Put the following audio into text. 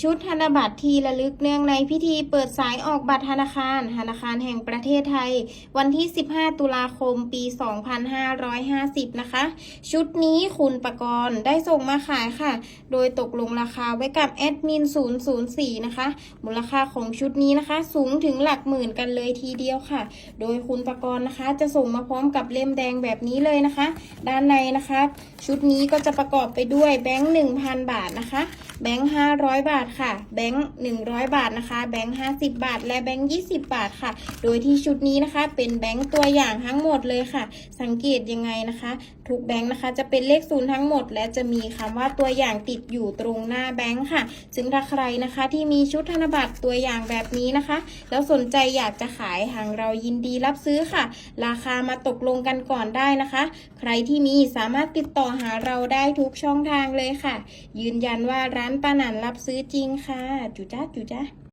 ชุดธนบัตรที่ระลึกเนื่องในพิธีเปิดสายออกบัตรธนาคาร ธนาคารแห่งประเทศไทย วันที่ 15 ตุลาคม ปี 2550 นะคะ ชุดนี้คุณประกรณ์ได้ส่งมาขายค่ะ โดยตกลงราคาไว้กับแอดมิน 004 นะคะ มูลค่าของชุดนี้นะคะ สูงถึงหลักหมื่นกันเลยทีเดียวค่ะ โดยคุณประกรณ์นะคะ จะส่งมาพร้อมกับเล่มแดงแบบนี้เลยนะคะ ด้านในนะคะชุดนี้ก็จะประกอบไปด้วยแบงค์1,000บาทนะคะ แบงค์500บาทค่ะ แบงค์100บาทนะคะ แบงค์50บบาท และแบงค์20บบาทค่ะ โดยที่ชุดนี้นะคะ เป็นแบงค์ตัวอย่างทั้งหมดเลยค่ะ สังเกตยังไงนะคะ ทุกแบงค์นะคะจะเป็นเลขศูนย์ทั้งหมด และจะมีคำว่าตัวอย่างติดอยู่ตรงหน้าแบงค์ค่ะ ซึ่งถ้าใครนะคะที่มีชุดธนบัตรตัวอย่างแบบนี้นะคะ แล้วสนใจอยากจะขายทางเรายินดีรับซื้อค่ะ ราคามาตกลงกันก่อนได้นะคะ ใครที่มีสามารถติดต่อหาเราได้ทุกช่องทางเลยค่ะ ยืนยันว่าร้านปานันรับซื้อจริงค่ะ จุจ้าจุจ้า